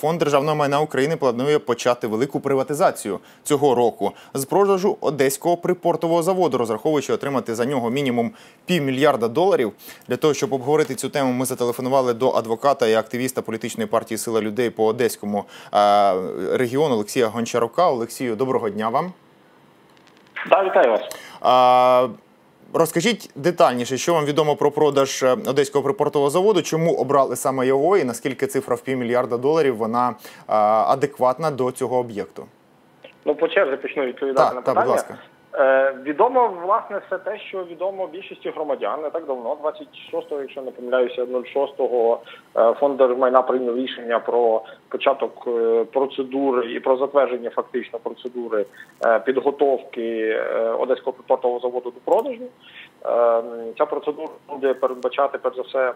Фонд державного майна України планує почати велику приватизацію цього року з продажу одеського припортового заводу, розраховуючи отримати за нього мінімум півмільярда доларів. Для того щоб обговорити цю тему, ми зателефонували до адвоката і активіста політичної партії Сила людей по одеському е, регіону Олексія Гончарука. Олексію, доброго дня вам. Да, вітаю вас. Розкажіть детальніше, що вам відомо про продаж е, одеського припортового заводу, чому обрали саме його, і наскільки цифра в півмільярда доларів вона адекватна до цього об'єкту? Ну, по черзі почну відповідати так, на питання. Так, будь ласка. Е, відомо власне все те, що відомо більшості громадян не так давно, 26-го, якщо не помиляюся, 06-го е, фонд держмайна прийняв рішення про початок е, процедури і про затвердження фактично процедури підготовки одеського портового заводу до продажу. Ця процедура буде передбачати перш за все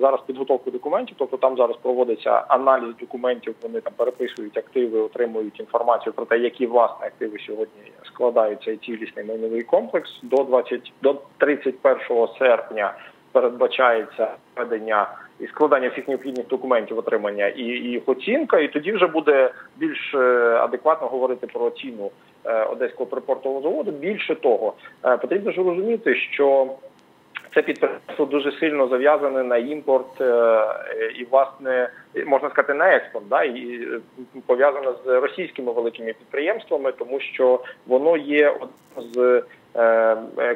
зараз підготовку документів, тобто там зараз проводиться аналіз документів. Вони там переписують активи, отримують інформацію про те, які власне активи сьогодні складаються цей цілісний майновий комплекс. До 20, до 31 серпня передбачається ведення і складання всіх необхідних документів отримання і, їх оцінка, і тоді вже буде більш е, адекватно говорити про ціну е, одеського припортового заводу. Більше того, е, потрібно ж розуміти, що це підприємство дуже сильно зав'язане на імпорт і, власне, можна сказати, на експорт, да, і пов'язане з російськими великими підприємствами, тому що воно є одним з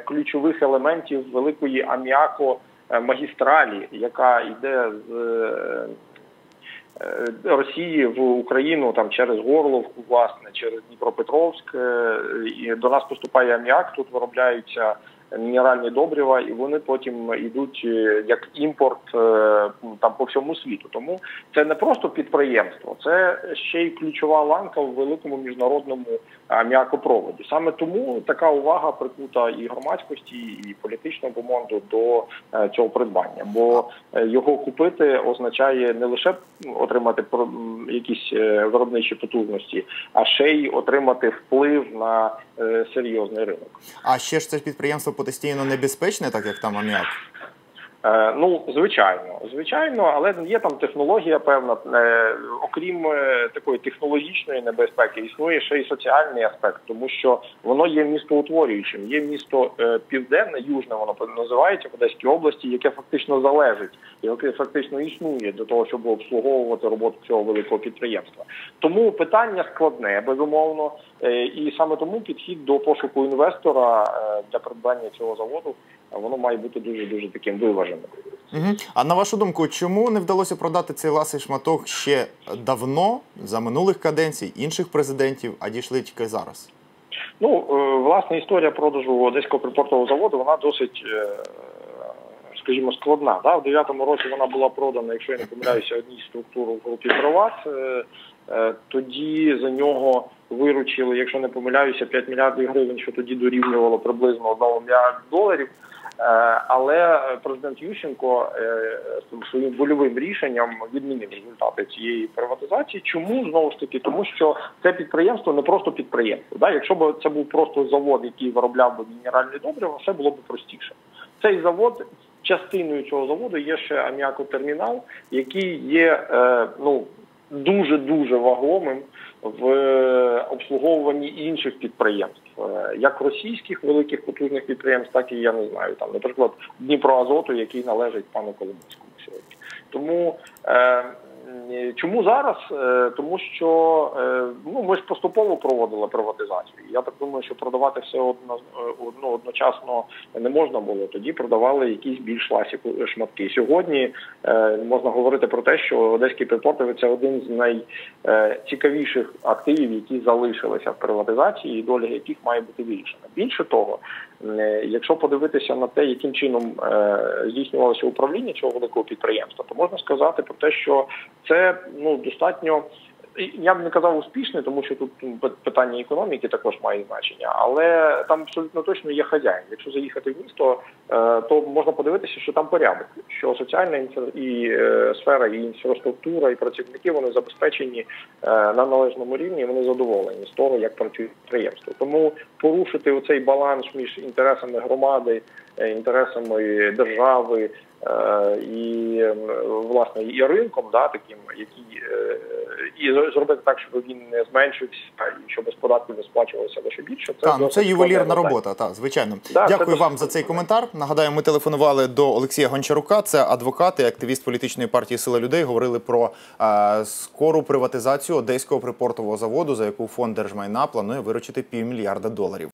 ключових елементів великої аміако магістралі, яка йде з. Росії в Україну там через Горловку, власне, через Дніпропетровськ і до нас поступає аміак. Тут виробляються мінеральні добрива, і вони потім йдуть е, як імпорт е, там по всьому світу. Тому це не просто підприємство, це ще й ключова ланка в великому міжнародному м'якопроводі. Саме тому така увага прикута і громадськості, і політичного бомонду до е, цього придбання, бо його купити означає не лише отримати якісь виробничі потужності, а ще й отримати вплив на серйозний ринок. А ще ж це підприємство потенційно небезпечне, так як там аміак? Е, ну, звичайно, звичайно, але є там технологія певна. Е, окрім е, такої технологічної небезпеки, існує ще й соціальний аспект, тому що воно є містоутворюючим. Є місто південне, южне, воно називається в Одеській області, яке фактично залежить, яке фактично існує для того, щоб обслуговувати роботу цього великого підприємства. Тому питання складне, безумовно, і саме тому підхід до пошуку інвестора для придбання цього заводу воно має бути дуже дуже таким виваженим. Угу. А на вашу думку, чому не вдалося продати цей ласий шматок ще давно за минулих каденцій інших президентів, а дійшли тільки зараз? Ну е, власне історія продажу одеського припортового заводу вона досить. Е, скажімо, складна. Да? В 9-му році вона була продана, якщо я не помиляюся, одній структурі в групі Приват. Е, тоді за нього виручили, якщо не помиляюся, 5 мільярдів гривень, що тоді дорівнювало приблизно 1 мільярд доларів. Е, але президент Ющенко е, своїм больовим рішенням відмінив результати цієї приватизації. Чому знову ж таки? Тому що це підприємство не просто підприємство. Да? Якщо б це був просто завод, який виробляв би мінеральні добрива, все було б простіше. Цей завод. Частиною цього заводу є ще аміакотермінал, який є е, ну дуже дуже вагомим в обслуговуванні інших підприємств, е, як російських великих потужних підприємств, так і я не знаю там, наприклад, Дніпроазоту, який належить пану Коломойському сьогодні. Тому е, Чому зараз? Е, тому що е, ну ми ж поступово проводили приватизацію. Я так думаю, що продавати все одно одно одночасно не можна було. Тоді продавали якісь більш ласі шматки. Сьогодні е, можна говорити про те, що одеський припортовий це один з найцікавіших активів, які залишилися в приватизації, і доля яких має бути вирішена. Більше того, якщо подивитися на те, яким чином здійснювалося управління цього великого підприємства, то можна сказати про те, що це ну достатньо. Я б не казав успішний, тому що тут ну, питання економіки також має значення, але там абсолютно точно є хазяїн. Якщо заїхати в місто, е, то можна подивитися, що там порядок, що соціальна і е, сфера, і інфраструктура, і працівники вони забезпечені е, на належному рівні. і Вони задоволені з того, як працює підприємство. Тому порушити оцей баланс між інтересами громади, інтересами держави. Е, і власне і ринком, да, таким, який е, і зробити так, щоб він не зменшився і щоб з податків не сплачувалося лише більше. Це Так, ну це ювелірна робота, так, звичайно. Да, Дякую досить вам за цей коментар. Нагадаю, ми телефонували до Олексія Гончарука, це адвокат і активіст політичної партії Сила людей. Говорили про е, скору приватизацію одеського припортового заводу, за яку фонд держмайна планує виручити півмільярда доларів.